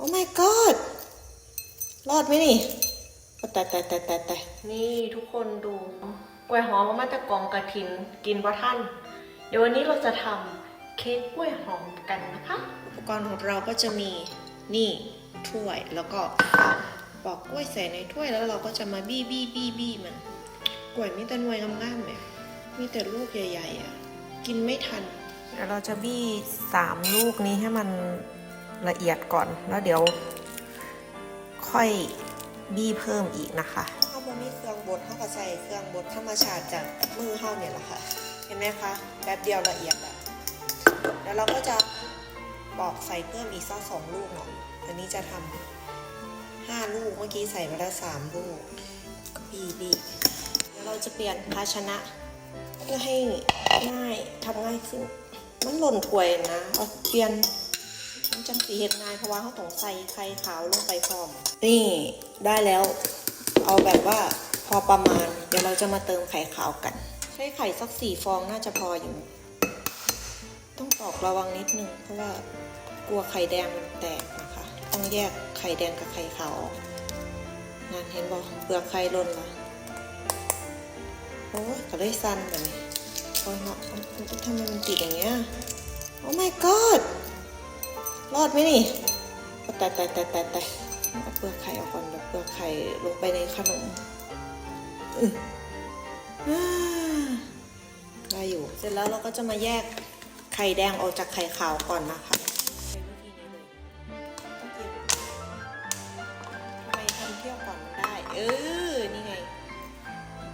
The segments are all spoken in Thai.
โอ้ my god รอดไหมนี่โอ้แต่แต่แต่แต่แต่นี่ทุกคนดูกล้วยหอมมาจากกองกระถินกินว่าท่าน เดี๋ยววันนี้เราจะทำเค้กกล้วยหอมกันนะคะ อุปกรณ์ของเราก็จะมีนี่ถ้วยแล้วก็ปอกกล้วยใส่ในถ้วยแล้วเราก็จะมาบี้บี้บี้บี้มันกล้วยมีแต่หน่วยงามๆแบบมีแต่ลูกใหญ่ๆอะ กินไม่ทันเดี๋ยวเราจะบี้สามลูกนี้ให้มัน ละเอียดก่อน แล้วเดี๋ยว ค่อยบี้เพิ่มอีกนะคะถ้าโมมีเครื่องบดเท่ากับใส่เครื่องบดธรรมชาติจากมือเท่าเนี่ยแหละค่ะ เห็นไหมคะแป๊บเดียวละเอียดแล้วแล้วเราก็จะปอกใส่เพิ่มอีกสักสองลูกเนาะอันนี้จะทำห้าลูกเมื่อกี้ใส่ไปแล้วสามลูกบีบีแล้วเราจะเปลี่ยนภาชนะเพื่อให้ง่ายทำง่ายขึ้นมันหล่นถ้วยนะเอาเปลี่ยน จังสีเห็ดง่ายเพราะว่าเขาต้องใส่ไข่ขาวลงไปพร้อม นี่ได้แล้ว เอาแบบว่าพอประมาณ เดี๋ยวเราจะมาเติมไข่ขาวกัน ใช้ไข่สักสี่ฟองน่าจะพออยู่ ต้องตอกระวังนิดนึงเพราะว่ากลัวไข่แดงมันแตกนะคะ ต้องแยกไข่แดงกับไข่ขาวออกนั่นเห็นบอกเปลือกไข่หล่นละโอ้ยก็เลยสั้นแบบนี้โอ้ยเนาะทำไมมันติดอย่างเงี้ย โอ้ my god ร อดไหมนี่แต่แต่แต่แต่แต่เอาเปลือกไข่ออกก่อนเดี๋ยวเปลือกไข่ลงไปในขนมอืออ่าได้อยู่ เสร็จแล้วเราก็จะมาแยกไข่แดงออกจากไข่ขาวก่อนนะคะวิธีนี้เลยทำไมทำเที่ยวก่อนได้เออ นี่ไง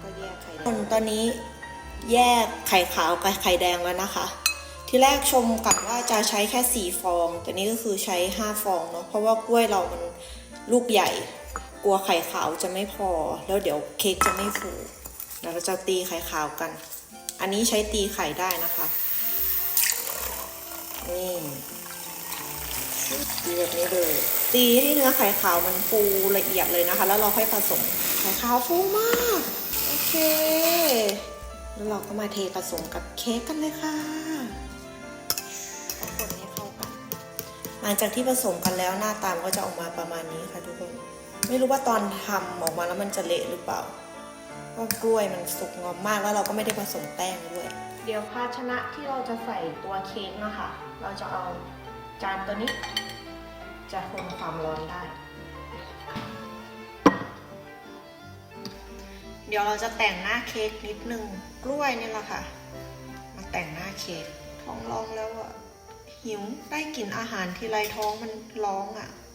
ก็แยกไข่แดง ตอนนี้แยกไข่ขาวกับไข่แดงแล้วนะคะ ที่แรกชมกับว่าจะใช้แค่สี่ฟอง แต่นี่ก็คือใช้ห้าฟองเนาะเพราะว่ากล้วยเรามันลูกใหญ่ กลัวไข่ขาวจะไม่พอ แล้วเดี๋ยวเค้กจะไม่ฟูเดี๋ยวเราจะตีไข่ขาวกัน อันนี้ใช้ตีไข่ได้นะคะนี่ตีแบบนี้เลย ตีให้เนื้อไข่ขาวมันฟูละเอียดเลยนะคะ แล้วเราค่อยผสม ไข่ขาวฟูมาก โอเค แล้วเราก็มาเทผสมกับเค้กกันเลยค่ะ ลังจากที่ผสมกันแล้วหน้าตามก็จะออกมาประมาณนี้ค่ะทุกคน ไม่รู้ว่าตอนทำออกมาแล้วมันจะเละหรือเปล่าเพรากล้วยมันสุกงอมมากแล้วเราก็ไม่ได้ผสมแป้งด้วย เดี๋ยวภาชนะที่เราจะใส่ตัวเค้กนะคะ เราจะเอาจานตัวนี้ จะทนความร้อนได้ เดี๋ยวเราจะแต่งหน้าเค้กนิดนึงกล้วยนี่แหละค่ะ มาแต่งหน้าเค้กท้องร้องแล้วอะ หิวได้กลิ่นอาหารทีไรท้องมันร้องอะ